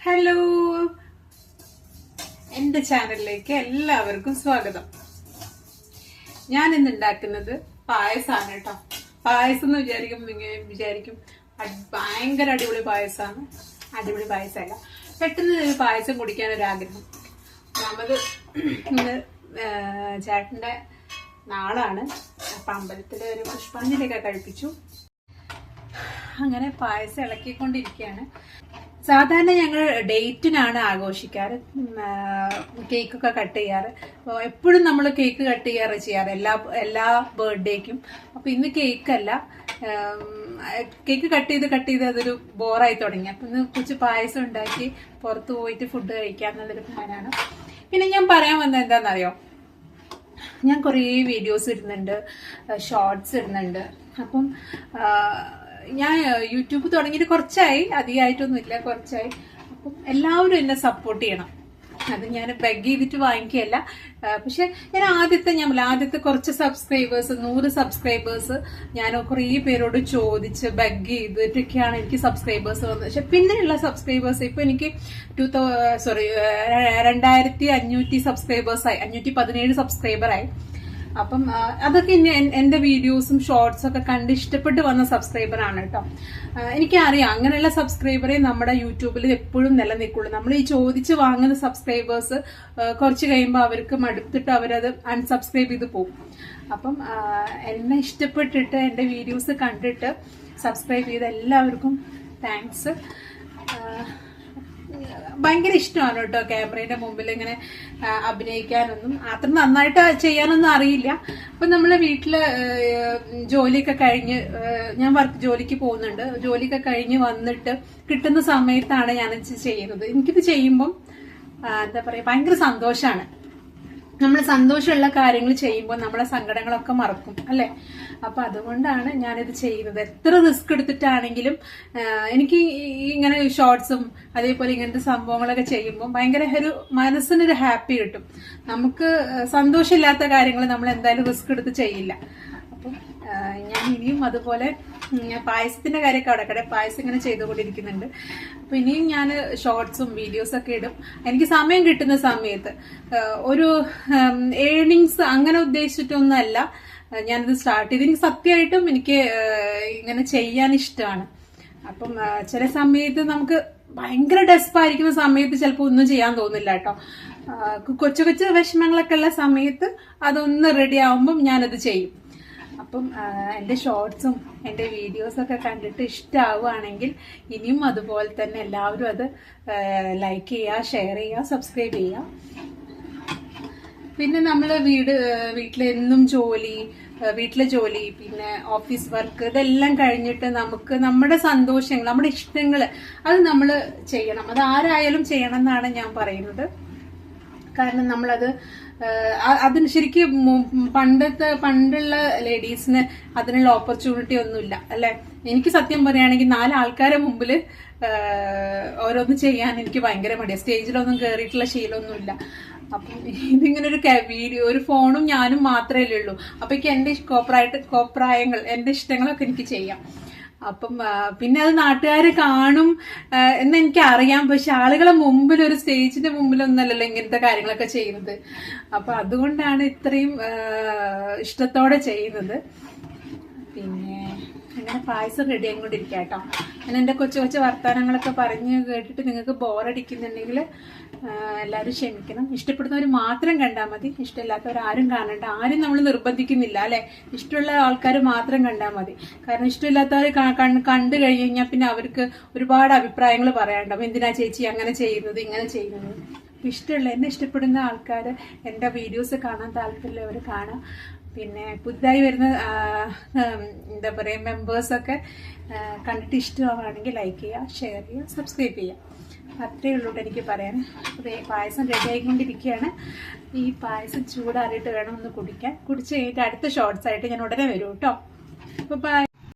Hello എന്റെ ചാനലിലേക്ക് എല്ലാവർക്കും സ്വാഗതം. ഞാൻ ഇന്ന് ഉണ്ടാക്കുന്നത് പായസമാണ് കേട്ടോ. പായസം എന്ന് വിചാരിക്കും വിചാരിക്കും ഭയങ്കര അടിപൊളി പായസമാണ് അടിപൊളി പായസമല്ല. പെട്ടെന്ന് ഒരു പായസം ആഗ്രഹം. നമ്മൾ ഇന്ന് ചേട്ടന്റെ നാളാണ്. അപ്പം അമ്പലത്തിൽ ഒരു പുഷ്പാഞ്ജലിയൊക്കെ കഴിപ്പിച്ചു. അങ്ങനെ പായസം ഇളക്കിക്കൊണ്ടിരിക്കുകയാണ്. സാധാരണ ഞങ്ങൾ ഡേറ്റിനാണ് ആഘോഷിക്കാറ്. കേക്കൊക്കെ കട്ട് ചെയ്യാറ്. എപ്പോഴും നമ്മൾ കേക്ക് കട്ട് ചെയ്യാറ് ചെയ്യാറ്. എല്ലാ എല്ലാ ബർത്ത്ഡേക്കും. അപ്പോൾ ഇന്ന് കേക്കല്ല. കേക്ക് കട്ട് ചെയ്ത് കട്ട് ചെയ്ത് അതൊരു ബോറായി തുടങ്ങി. അപ്പം ഇന്ന് കുറച്ച് പായസം ഉണ്ടാക്കി പുറത്ത് പോയിട്ട് ഫുഡ് കഴിക്കാന്നുള്ളൊരു പ്ലാനാണ്. പിന്നെ ഞാൻ പറയാൻ വന്നത് എന്താണെന്നറിയോ ഞാൻ കുറേ വീഡിയോസ് ഇടുന്നുണ്ട് ഷോർട്സ് ഇടുന്നുണ്ട്. അപ്പം ഞാൻ യൂട്യൂബ് തുടങ്ങിയിട്ട് കുറച്ചായി. അധികമായിട്ടൊന്നുമില്ല കുറച്ചായി. അപ്പം എല്ലാവരും എന്നെ സപ്പോർട്ട് ചെയ്യണം. അത് ഞാൻ ബെഗ് ചെയ്തിട്ട് വാങ്ങിക്കുകയല്ല. പക്ഷെ ഞാൻ ആദ്യത്തെ ഞാൻ ആദ്യത്തെ കുറച്ച് സബ്സ്ക്രൈബേഴ്സ് നൂറ് സബ്സ്ക്രൈബേഴ്സ് ഞാൻ കുറേ പേരോട് ചോദിച്ച് ബെഗ് ചെയ്തിട്ടൊക്കെയാണ് എനിക്ക് സബ്സ്ക്രൈബേഴ്സ് വന്നത്. പക്ഷെ പിന്നെയുള്ള സബ്സ്ക്രൈബേഴ്സ് ഇപ്പൊ എനിക്ക് ടു സോറി രണ്ടായിരത്തി അഞ്ഞൂറ്റി സബ്സ്ക്രൈബേഴ്സായി അഞ്ഞൂറ്റി പതിനേഴ് സബ്സ്ക്രൈബറായി അപ്പം അതൊക്കെ ഇനി എൻ- എന്റെ വീഡിയോസും ഷോർട്സും ഒക്കെ കണ്ട് ഇഷ്ടപ്പെട്ട് വന്ന സബ്സ്ക്രൈബർ ആണ് കേട്ടോ എനിക്കറിയാം അങ്ങനെയുള്ള സബ്സ്ക്രൈബറെ നമ്മുടെ യൂട്യൂബിൽ എപ്പോഴും നിലനിൽക്കുള്ളൂ. നമ്മൾ ഈ ചോദിച്ച് വാങ്ങുന്ന സബ്സ്ക്രൈബേഴ്സ് കുറച്ച് കഴിയുമ്പോൾ അവർക്ക് മടുത്തിട്ട് അവരത് അൺസബ്സ്ക്രൈബ് ചെയ്ത് പോകും. അപ്പം എന്നെ ഇഷ്ടപ്പെട്ടിട്ട് എന്റെ വീഡിയോസ് കണ്ടിട്ട് സബ്സ്ക്രൈബ് ചെയ്ത എല്ലാവർക്കും താങ്ക്സ് ഭയങ്കര ഇഷ്ടമാണ് കേട്ടോ ക്യാമറയുടെ മുമ്പിൽ ഇങ്ങനെ അഭിനയിക്കാനൊന്നും. അത്ര നന്നായിട്ട് ചെയ്യാനൊന്നും അറിയില്ല. അപ്പൊ നമ്മൾ വീട്ടിൽ ഏഹ്, ജോലിയൊക്കെ കഴിഞ്ഞ് ഞാൻ വർക്ക് ജോലിക്ക് പോകുന്നുണ്ട്. ജോലിയൊക്കെ കഴിഞ്ഞ് വന്നിട്ട് കിട്ടുന്ന സമയത്താണ് ഞാനിത് ചെയ്യുന്നത്. എനിക്കിത് ചെയ്യുമ്പം എന്താ പറയാ ഭയങ്കര സന്തോഷമാണ് നമ്മൾ സന്തോഷമുള്ള കാര്യങ്ങൾ ചെയ്യുമ്പോൾ നമ്മളെ സങ്കടങ്ങളൊക്കെ മറക്കും അല്ലെ? അപ്പൊ അതുകൊണ്ടാണ് ഞാനിത് ചെയ്യുന്നത്. എത്ര റിസ്ക് എടുത്തിട്ടാണെങ്കിലും എനിക്ക് ഇങ്ങനെ ഷോർട്സും അതേപോലെ ഇങ്ങനത്തെ സംഭവങ്ങളൊക്കെ ചെയ്യുമ്പോൾ ഭയങ്കര ഒരു മനസ്സിനൊരു ഹാപ്പി കിട്ടും. നമുക്ക് സന്തോഷമില്ലാത്ത കാര്യങ്ങൾ നമ്മൾ എന്തായാലും റിസ്ക് എടുത്ത് ചെയ്യില്ല. അപ്പം ഞാൻ ഇനിയും അതുപോലെ പായസത്തിന്റെ കാര്യമൊക്കെ അവിടെ കടയിൽ പായസം ഇങ്ങനെ ചെയ്തുകൊണ്ടിരിക്കുന്നുണ്ട്. അപ്പൊ ഇനിയും ഞാൻ ഷോർട്സും വീഡിയോസ് ഒക്കെ ഇടും. എനിക്ക് സമയം കിട്ടുന്ന സമയത്ത് ഒരു ഏണിങ്സ് അങ്ങനെ ഉദ്ദേശിച്ചിട്ടൊന്നുമല്ല. ഞാനിത് സ്റ്റാർട്ട് ചെയ്ത് എനിക്ക് സത്യമായിട്ടും എനിക്ക് ഇങ്ങനെ ചെയ്യാൻ ഇഷ്ടമാണ്. അപ്പം ചില സമയത്ത് നമുക്ക് ഭയങ്കര ഡെസ്പായിരിക്കുന്ന സമയത്ത് ചിലപ്പോൾ ഒന്നും ചെയ്യാൻ തോന്നില്ല കേട്ടോ. കൊച്ചു കൊച്ചു വിഷമങ്ങളൊക്കെ ഉള്ള സമയത്ത് അതൊന്ന് റെഡി ആവുമ്പം ഞാനത് ചെയ്യും. അപ്പം എന്റെ ഷോർട്സും എന്റെ വീഡിയോസൊക്കെ കണ്ടിട്ട് ഇഷ്ടമാവുകയാണെങ്കിൽ ഇനിയും അതുപോലെ തന്നെ എല്ലാവരും അത് ലൈക്ക് ചെയ്യുക ഷെയർ ചെയ്യുക സബ്സ്ക്രൈബ് ചെയ്യുക. പിന്നെ നമ്മൾ വീട് വീട്ടിലെന്നും ജോലി വീട്ടിലെ ജോലി പിന്നെ ഓഫീസ് വർക്ക് ഇതെല്ലാം കഴിഞ്ഞിട്ട് നമുക്ക് നമ്മുടെ സന്തോഷങ്ങൾ നമ്മുടെ ഇഷ്ടങ്ങൾ അത് നമ്മൾ ചെയ്യണം. അത് ആരായാലും ചെയ്യണം എന്നാണ് ഞാൻ പറയുന്നത്. കാരണം നമ്മളത് അതിന് ശരിക്കും പണ്ടത്തെ പണ്ടുള്ള ലേഡീസിന് അതിനുള്ള ഓപ്പർച്യൂണിറ്റി ഒന്നുമില്ല അല്ലെ? എനിക്ക് സത്യം പറയുകയാണെങ്കിൽ നാല് ആൾക്കാരെ മുമ്പിൽ ഓരോന്ന് ചെയ്യാൻ എനിക്ക് ഭയങ്കര മടിയാണ് സ്റ്റേജിലൊന്നും കയറിയിട്ടുള്ള ശീലമൊന്നുമില്ല. അപ്പം ഇതിങ്ങനെ ഒരു വീഡിയോ ഒരു ഫോണും ഞാനും മാത്രമേ ഉള്ളൂ. അപ്പൊ എനിക്ക് എന്റെ കോപ്രായിട്ട് കോപ്രായങ്ങൾ എന്റെ ഇഷ്ടങ്ങളൊക്കെ എനിക്ക് ചെയ്യാം. അപ്പം പിന്നെ അത് നാട്ടുകാർ കാണും എന്ന് എനിക്ക് അറിയാം പക്ഷെ ആളുകളെ മുമ്പിൽ ഒരു സ്റ്റേജിന്റെ മുമ്പിലൊന്നല്ലല്ലോ ഇങ്ങനത്തെ കാര്യങ്ങളൊക്കെ ചെയ്യുന്നത്. അപ്പൊ അതുകൊണ്ടാണ് ഇത്രയും ഇഷ്ടത്തോടെ ചെയ്യുന്നത്. പിന്നെ അങ്ങനെ പായസം റെഡി ആയിക്കൊണ്ടിരിക്കുക കേട്ടോ ഞാൻ എന്റെ കൊച്ചു കൊച്ചു വർത്തമാനങ്ങളൊക്കെ പറഞ്ഞ് കേട്ടിട്ട് നിങ്ങൾക്ക് ബോറടിക്കുന്നുണ്ടെങ്കിൽ എല്ലാവരും ക്ഷമിക്കണം. ഇഷ്ടപ്പെടുന്നവർ മാത്രം കണ്ടാൽ മതി. ഇഷ്ടമില്ലാത്തവർ ആരും കാണണ്ട. ആരും നമ്മൾ നിർബന്ധിക്കുന്നില്ല അല്ലേ? ഇഷ്ടമുള്ള ആൾക്കാർ മാത്രം കണ്ടാൽ മതി. കാരണം ഇഷ്ടമില്ലാത്തവർ കണ്ടു കഴിഞ്ഞ് കഴിഞ്ഞാൽ പിന്നെ അവർക്ക് ഒരുപാട് അഭിപ്രായങ്ങൾ പറയാനുണ്ടാവും എന്തിനാ ചേച്ചി അങ്ങനെ ചെയ്യുന്നത് ഇങ്ങനെ ചെയ്യുന്നത്? ഇഷ്ടമുള്ള എന്നെ ഇഷ്ടപ്പെടുന്ന ആൾക്കാർ എന്റെ വീഡിയോസ് കാണാൻ താല്പര്യമുള്ളവർ കാണാം. പിന്നെ പുതുതായി വരുന്ന എന്താ പറയുക മെമ്പേഴ്സൊക്കെ കണ്ടിട്ട് ഇഷ്ടമാണെങ്കിൽ ലൈക്ക് ചെയ്യുക ഷെയർ ചെയ്യുക സബ്സ്ക്രൈബ് ചെയ്യുക. അത്രയേ ഉള്ളൂ എനിക്ക് പറയാൻ. പായസം റെഡി ആയിക്കൊണ്ടിരിക്കുകയാണ്. ഈ പായസം ചൂടാറിയിട്ട് വേണം ഒന്ന് കുടിക്കാൻ. കുടിച്ച് കഴിഞ്ഞിട്ട് അടുത്ത ഷോർട്സ് ആയിട്ട് ഞാൻ ഉടനെ വരും കേട്ടോ. അപ്പോൾ